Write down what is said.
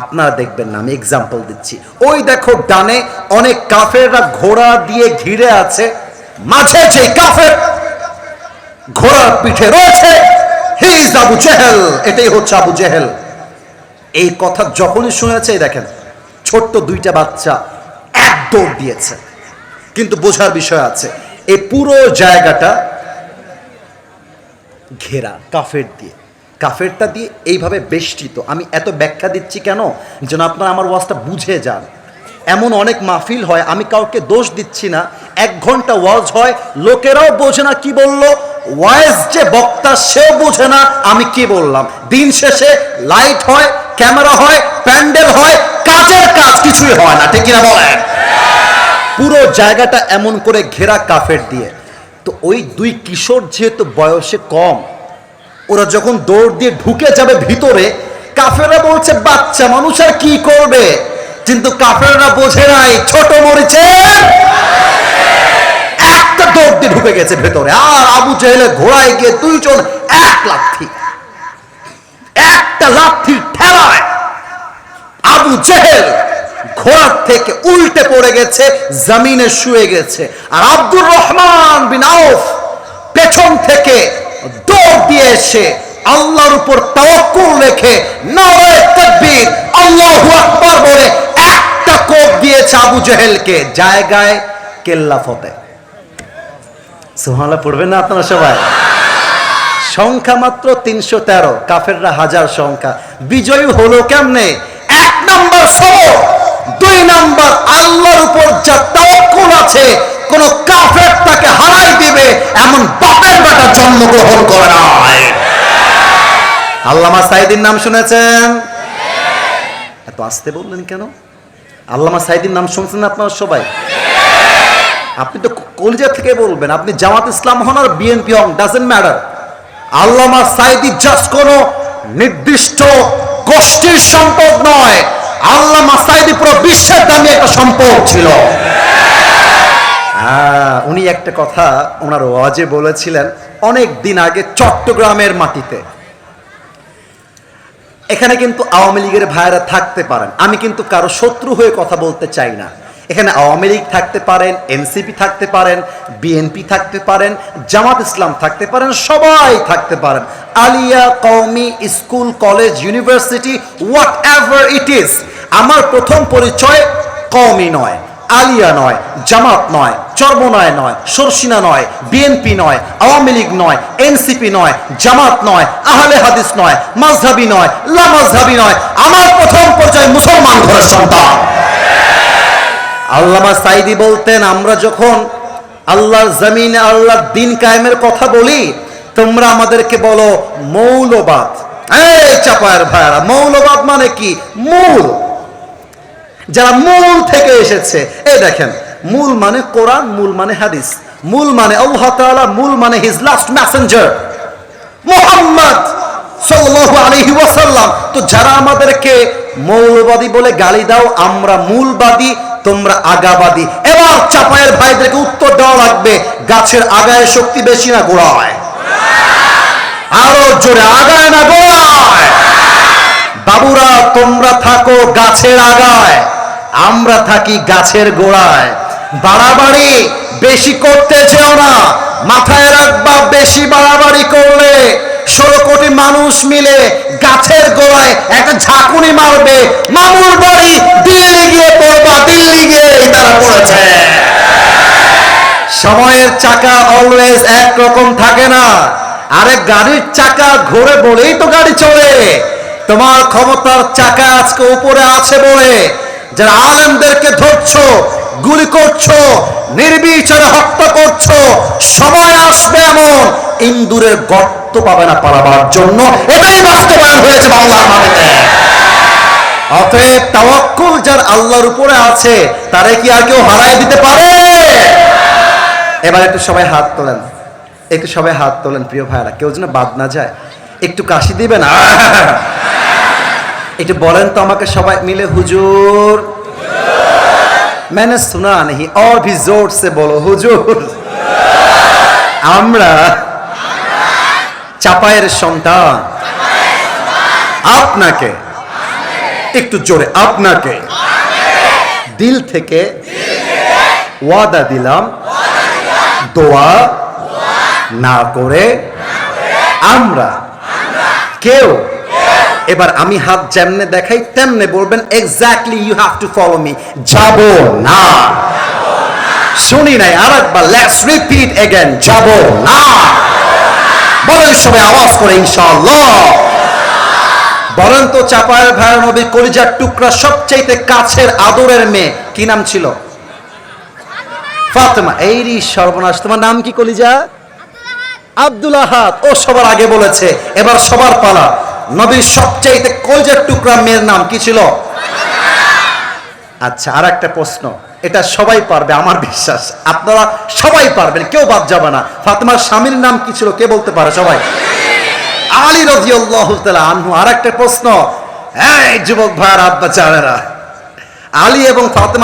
আপনারা দেখবেন না, আমি এক্সাম্পল দিচ্ছি। ওই দেখো ডানে অনেক কাফেররা ঘোড়া দিয়ে ঘিরে আছে, মাঝে যে কাফের ঘোড়ার পিঠে রয়েছে, হি ইজ আবু জেহেল, এটাই হচ্ছে আবু জেহেল। এই কথা যখনই শুনেছে দেখেন, ছোট্ট দুইটা বাচ্চা এক দৌড় দিয়েছে। কিন্তু বোঝার বিষয় আছে, এই পুরো জায়গাটা ঘেরা, কাফের দিয়ে। কাফেরটা দিয়ে এইভাবে বেষ্টিত। আমি এত ব্যাখ্যা দিচ্ছি কেন? যেন আপনারা আমার ওয়াজটা বুঝে যান। এমন অনেক মাহফিল হয়, আমি কাউকে দোষ দিচ্ছি না। এক ঘণ্টা ওয়াজ হয়, লোকেরাও বোঝে না কি বলল। ওয়াইজ যে বক্তা, সেও বোঝে না আমি কি বললাম। দিন শেষে লাইট হয়, ক্যামেরা হয়, প্যান্ডেল হয়, কাজের কাজ কিছুই হয় না, ঠিক কিনা বলেন? পুরো জায়গাটা এমন করে ঘেরা কাফের দিয়ে। তো ওই দুই কিশোর যেহেতু বয়সে কম ওরা যখন দৌড় দিয়ে ঢুকে যাবে ভিতরে, কাফেররা বলছে, বাচ্চা মানুষ আর কি করবে? কিন্তু কাফেররা বোঝে নাই, ছোট মরিছে একটা দৌড় দিয়ে ঢুকে গেছে ভেতরে। আর আবু জেহেলে ঘোড়ায় গিয়ে দুইজন এক লাথি, একটা লাথি ঠেলায় আবু জেহেল ঘোড়ার থেকে উল্টে পড়ে গেছে, জমিনে শুয়ে গেছে। আর আব্দুর রহমান বিন আউফ পেছন থেকে দৌড় দিয়ে এসে আল্লাহর উপর তাওয়াক্কুল রেখে নারায়ে তাকবীর, আল্লাহু আকবার বলে একটা কোপ দিয়েছে আবু জেহেলকে, জায়গায় কেল্লা ফতে। সুবহানাল্লাহ, পড়বেন না আপনারা সবাই? সংখ্যা মাত্র তিনশো তেরো, কাফেররা হাজার সংখ্যা। বিজয়ী হলো কেমনে? এক নাম্বার সবর, দুই নাম্বার আল্লাহর উপর যা তাওয়াক্কুল আছে, কোন কাফের তাকে হারাই দিবে, এমন জন্মগ্রহণ করে নাই। আল্লামা সাইদিন নাম শুনেছেন? এত আসতে বললেন কেন? আল্লামা সাইদিন নাম শুনছেন আপনারা সবাই? আপনি তো কলজা থেকে বলবেন, আপনি জামাত ইসলাম হন আর বিএনপি হন doesn't matter Allama Saidi just কোন নির্দিষ্ট গোষ্ঠীর সম্পদ নয়। আল্লামা সাইদি পুরো বিশ্বের দামি একটা সম্পদ ছিল। হ্যাঁ, উনি একটা কথা ওনার ওয়াজে বলেছিলেন অনেক দিন আগে চট্টগ্রামের মাটিতে। এখানে কিন্তু আওয়ামী লীগের ভাইয়েরা থাকতে পারেন। আমি কিন্তু কারও শত্রু হয়ে কথা বলতে চাই না। এখানে আওয়ামী লীগ থাকতে পারেন এনসিপি থাকতে পারেন বিএনপি থাকতে পারেন জামাত ইসলাম থাকতে পারেন সবাই থাকতে পারেন। Alia Qawmi school college university whatever it is. আমার প্রথম পরিচয় কওমি নয়। আলিয়া নয়, জামাত নয়, চর্মনয় নয়, সরসিনা নয়, বিএনপি নয়, আওয়ামী লীগ নয়, এনসিপি নয়, জামাত নয়, আহলে হাদিস নয় মাঝহাবি নয় লামাজহাবি নয়। আমার প্রথম পর্যায়ে মুসলমান ঘরের সন্তান। আল্লামা সাইদি বলতেন, আমরা যখন আল্লাহর জমিনে আল্লাহর দিন কায়েমের কথা বলি, তোমরা আমাদেরকে বলো মৌলবাদ। এই চাপায়ের ভাইয়ারা, মৌলবাদ মানে কি? মূল। যারা মূল থেকে এসেছে, এই দেখেন, মূল মানে কোরআন, মূল মানে হাদিস, মূল মানে আল্লাহ মূল মানে হিজ লাস্ট মেসেঞ্জার মোহাম্মদ তো যারা আমাদেরকে মৌলবাদী বলে গালি দাও, আমরা মূলবাদী, তোমরা আগাবাদী। এবার চাপায়ের ভাইদেরকে উত্তর দেওয়া লাগবে, গাছের আগায় শক্তি বেশি না গোড়ায়? আরও জোরে আগায় না গোড়ায়? বাবুরা, তোমরা থাকো গাছের আগায়। আমরা থাকি গাছের গোড়ায়। বাড়াবাড়ি বেশি করতে যেও না। মাথায় রাখবা, বেশি বাড়াবাড়ি করলে ষোলো কোটি মানুষ মিলে গাছের গোড়ায় একটা ঝাঁকুনি মারবে। মামুর বাড়ি দিল্লি গিয়ে পড়বা, দিল্লি গিয়ে তারা পড়েছে। সময়ের চাকা অলওয়েজ একরকম থাকে না। আরে গাড়ির চাকা ঘোরে বলেই তো গাড়ি চলে। তোমার ক্ষমতার চাকা আজকে উপরে আছে বলে যারা আলেমদেরকে ধরছো, গুলি করছ, নির্বিচারে হত্যা করছ, সময় আসবে এমন, ইন্দুরের গর্ত পাবে না পালাবার জন্য। এটাই বাস্তবায়ন হয়েছে বাংলার অতএব তাওয়াক্কুল যার আল্লাহর উপরে আছে, তারে কি আর কেউ হারায় দিতে পারে? এবার একটু সবাই হাত তোলেন। একটু সবাই হাত তোলেন, প্রিয় ভাইরা কেউ যেন বাদ না যায়। একটু কাশি দিবেন! একটু বলেন তো আমাকে সবাই মিলে হুজুর मैंने सुना नहीं और भी जोर से बोलो হুজুর আমরা চাপায়ের সন্তান আপনাকে একটু জোরে আপনাকে দিল থেকে ওয়াদা দিলাম দোয়া না করে আমরা কেউ এবার আমি হাত যেমনে দেখাই, তেমনে বলবেন exactly you have to follow me যাব না। শুনি নাই আর একবার লেটস রিপিট এগেন যাব না। বলেন সবাই আওয়াজ করে, ইনশাআল্লাহ। বলেন তো চাপায়ের ভাইয়ের নবী কলিজার টুকরা সবচাইতে কাছের আদরের মেয়ে, কি নাম ছিল? ফাতেমা। এই রে সর্বনাশ। তোমার নাম কি কলিজা? আব্দুল আহাদ। ও সবার আগে বলেছে, এবার সবার পালা। নবীর সবচাইতে কলজের টুকরা মেয়ের নাম কি ছিল? আচ্ছা আর একটা প্রশ্ন। এটা সবাই পারবে, আমার বিশ্বাস। আপনারা সবাই পারবেন, কেউ বাদ যাবে না। ফাতেমার স্বামীর নাম কি ছিল, কে বলতে পারে সবাই? আলী রাদিয়াল্লাহু তাআলা আনহু। আর একটা প্রশ্ন। এই যুবক ভাইয়ের আব্বা চাবেরা আলী এবং ফাতেমা